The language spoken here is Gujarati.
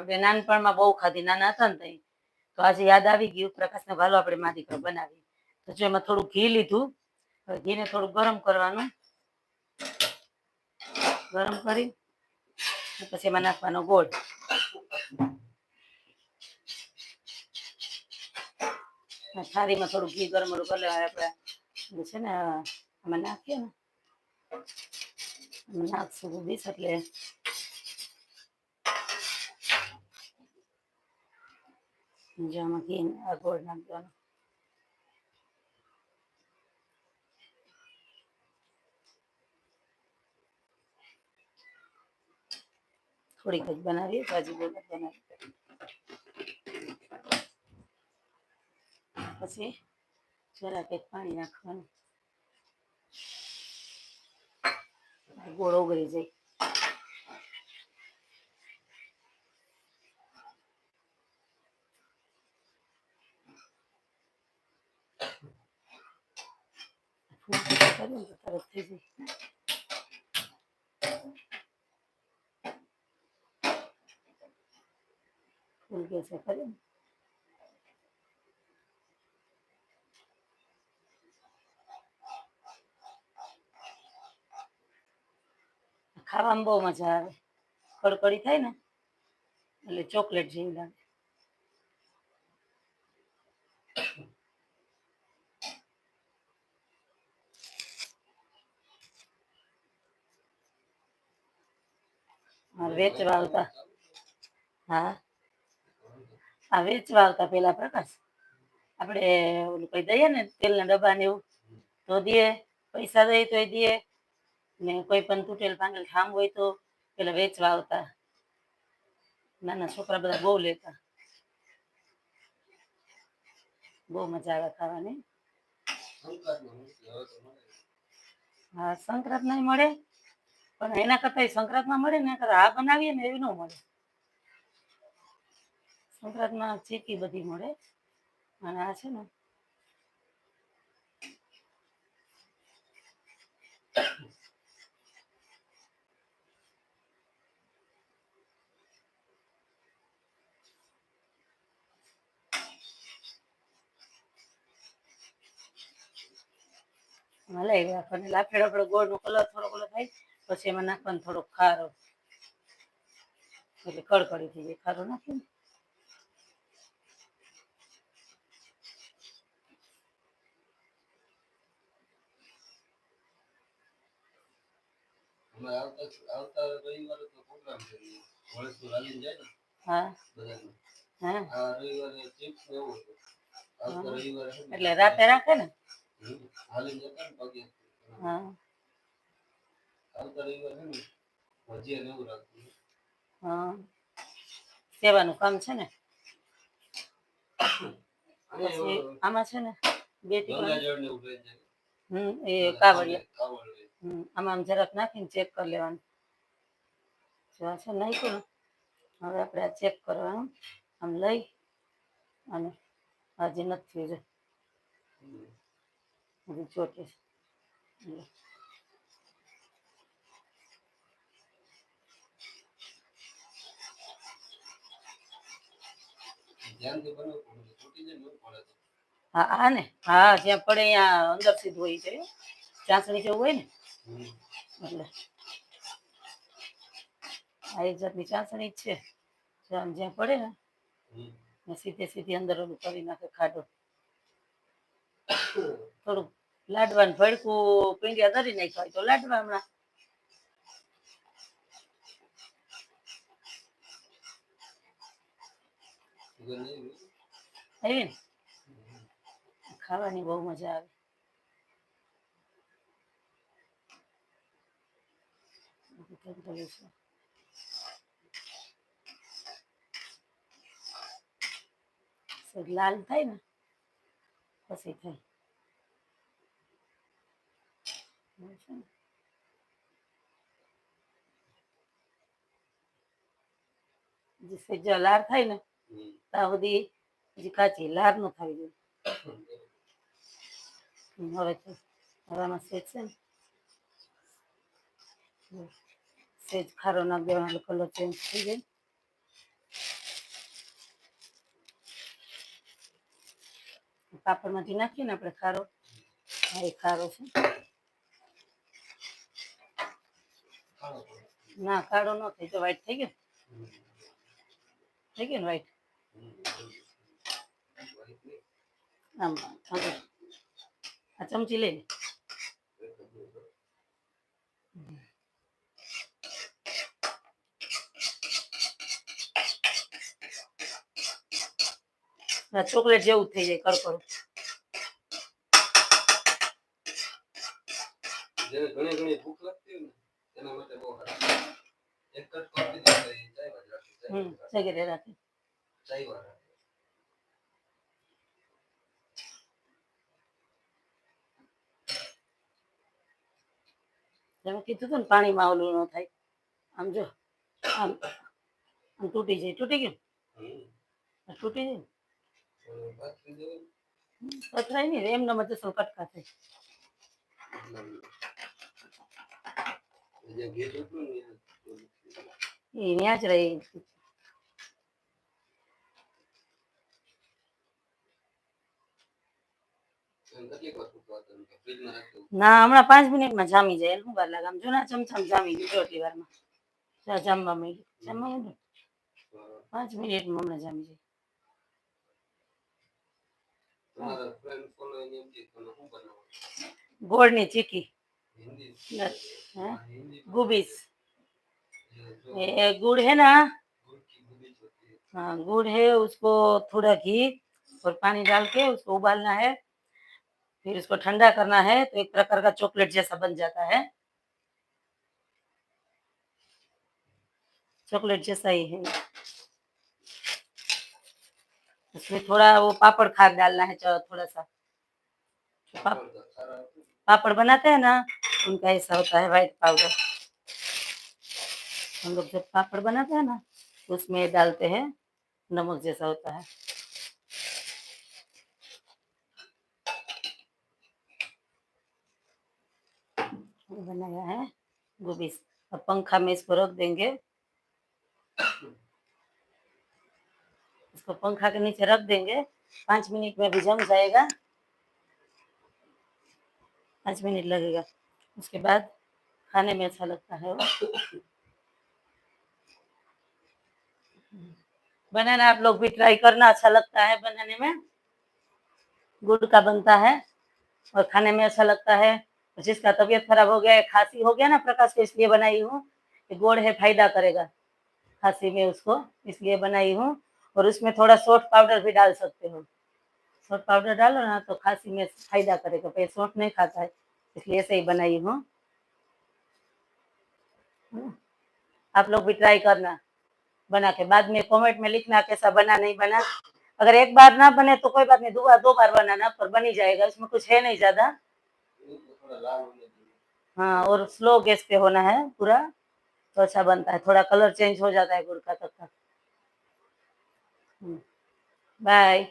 આપણે નાનપણમાં બહુ ખાધી, નાના હતા ને તઈ. તો આજે યાદ આવી ગયું, પ્રકાશને ભાલો આપણે મા દીકરો બનાવી તો જો એમાં થોડું ઘી લીધું, હવે ઘીને થોડું ગરમ કરવાનું. ગરમ કરી પછી એમાં નાખવાનો ગોળ. થાળીમાં થોડું ઘી ગરમ કરી લેવાનું આપણે છે ને, આમાં નાખીએ ને નાખશું બીસ એટલે આ ગોળ નાખી થોડીક જ બનાવીએ ભાજી નથી બનાવી પછી જરાક એક પાણી નાખવાનું ગોળ ઉગરી જાય ફૂલ કરીએ ને તો તરત થઈ જાય ફૂલ ગેસે કરીએ ને ખાવામાં બહુ મજા આવે કડકડી થાય ને એટલે ચોકલેટ જેવી લાગે વેચવા આવતા. હા. આ વેચવા આવતા પેલા પ્રકાશ. આપણે ઓલું કઈ દઈએ ને, તેલના ડબ્બા ને એવું, તો દઈએ. પૈસા દઈએ તો દઈએ. ને કોઈ પણ તૂટેલ ભાંગેલ ખામ હોય તો પેલા વેચવા આવતા. નાના છોકરા બધા બહુ લેતા. બહુ મજા આવે ખાવાની. હા, સંક્રાંત નહીં મળે. પણ એના કરતા સંક્રાંતમાં મળે ને કરતા આ બનાવીએ ને એવી ન મળે. સંક્રાંતમાં ચીકી બધી મળે, અને આ છે ને. મલાઈ રાખવાની આપડે આપણો ગોળનો કલર થોડો કલર થાય. પછી એમાં નાખવાનો થોડો ખારો. એટલે કડકડી થઈ જાય ખારો નાખીએ આવતા રવિવારે તો પ્રોગ્રામ છે વળસપુર હાલીને જાય ને. હા. બધાને. હા. આ રવિવારે ચિપ્સ ને એવું આવતા રવિવારે એટલે રાતે રાખે ને? જતા ને પગે હા આવતા રવિવારે છે ને ભજીયા ને એવું રાખતું હા. સેવાનું કામ છે ને? આમાં છે ને બે ટીપા ગંગાજળ ને એવું રહી જાય. હમ એ કાવડિયા. કાવડ હમ આમાં આમ જરાક નાખીને ચેક કરી લેવાનું. જો આ છે નાખ્યું ને હવે આપણે આ ચેક કરવાનું. આમ લઈ અને હજી નથી હમ. હજી ને હા આ ને? હા જ્યાં પડે ત્યાં અંદર સીધું હોય છે. ચાસણી જેવું હોય ને? એટલે. આ એક જાતની ચાસણી જ છે. જ્યાં પડે ને સીધે સીધી અંદર ઓલું કરી નાખે ખાડો. થોડુંક લાડવાનું ભડકું પીંડિયા ધરી નાખ્યા હોય તો લાડવા હમણાં સુગંધ નહીં હોય. આવી ખાવાની બહુ મજા આવે. લાલ થાય ને? પછી થાય. જે લાલ થાય ને. આ બધી હજી કાચી લાર ન થવી જોઈએ હવે હવે આમાં સેજ છે ને. સેજ ખારો નાખ દેવાનો કલર ચેન્જ થઈ જાય પાપડમાંથી નાખીએ ને આપણે ખારો. હા એ ખારો છે. ના કાળો ન થઈ તો વ્હાઈટ થઈ ગયો. થઈ ગયો ને વ્હાઈટ આ ચમચી લે ચોકલેટ જેવું થઈ જાય કરકર જેને ઘણી ઘણી ભૂખ લાગતી હોય ને એના માટે બહુ એક કટકો કોફી જાય તો એ ચાયમાં જ રાખે. હમ ચાયમાં જ રાખે. સગીરે રાખે ચાયમાં રાખે. તમે કીધું હતું ને પાણીમાં ઓલું ન થાય. આમ જો આમ આમ તૂટી જાય. તૂટી ગયું તૂટી જાય પથરાય બાકી એમ નહીં એમને મત કટકા થાય? ને ત્યાં જ રહી. ના હમણાં પાંચ મિનિટમાં જામી જાય એનું વાર લાગે આમ જો ના ચમચામ જામી ગયું જો એટલી વારમાં જા જામવા માંડ્યું જામવા માંડ્યું હા. પાંચ મિનિટમાં હમણાં જામી જાય તમારા friend following એમ કે તમે શું બનાવો? ગોળની ચીકી હિન્દી? હે હા, હિન્દી गुबीज ये जो ये गुड़ है ना गुड़ की गुबीज होती है हाँ गुड़ है उसको थोड़ा घी और पानी डाल के उसको उबालना है फिर उसको ठंडा करना है तो एक प्रकार का चॉकलेट जैसा बन जाता है। चॉकलेट जैसा ही है। उसमें थोड़ा वो पापड़ खाद डालना है थोड़ा सा जो पाप, सारा होता है। पापड़ बनाते हैं ना उनका ऐसा होता है व्हाइट पाउडर हम लोग जब पापड़ बनाते हैं ना तो उसमें डालते हैं नमक जैसा होता है। बनाया है गोभी अब पंखा में इसको रख देंगे। इसको पंखा के नीचे रख देंगे। पाँच मिनट में भी जम जाएगा। पाँच मिनट लगेगा। उसके बाद खाने में अच्छा लगता है वो। बनाना आप लोग भी ट्राई करना अच्छा लगता है बनाने में। गुड़ का बनता है और खाने में अच्छा लगता है। जिसका तबीयत खराब हो गया खांसी हो गया ना प्रकाश को, इसलिए बनाई हूँ गोड़ है, फ़ायदा करेगा। खांसी में उसको इसलिए बनाई हूँ और उसमें थोड़ा सॉल्ट पाउडर भी डाल सकते हो। सॉल्ट पाउडर डालो ना तो खांसी में फ़ायदा करेगा पे सॉल्ट नहीं खाता है, इसलिए ऐसे ही बनाई हूँ। हम्म। आप लोग भी ट्राई करना, बना के। बाद में कमेंट में लिखना कैसा बना, नहीं बना। अगर एक बार ना बने तो कोई बात नहीं, दो बार दो बार बनाना, पर बनी जाएगा, इसमें कुछ है नहीं ज़्यादा ये तो थोड़ा लाल होने चाहिए हाँ और स्लो गैस पे होना है पूरा तो अच्छा बनता है। थोड़ा कलर चेंज हो जाता है गुड़ का तब तक। बाय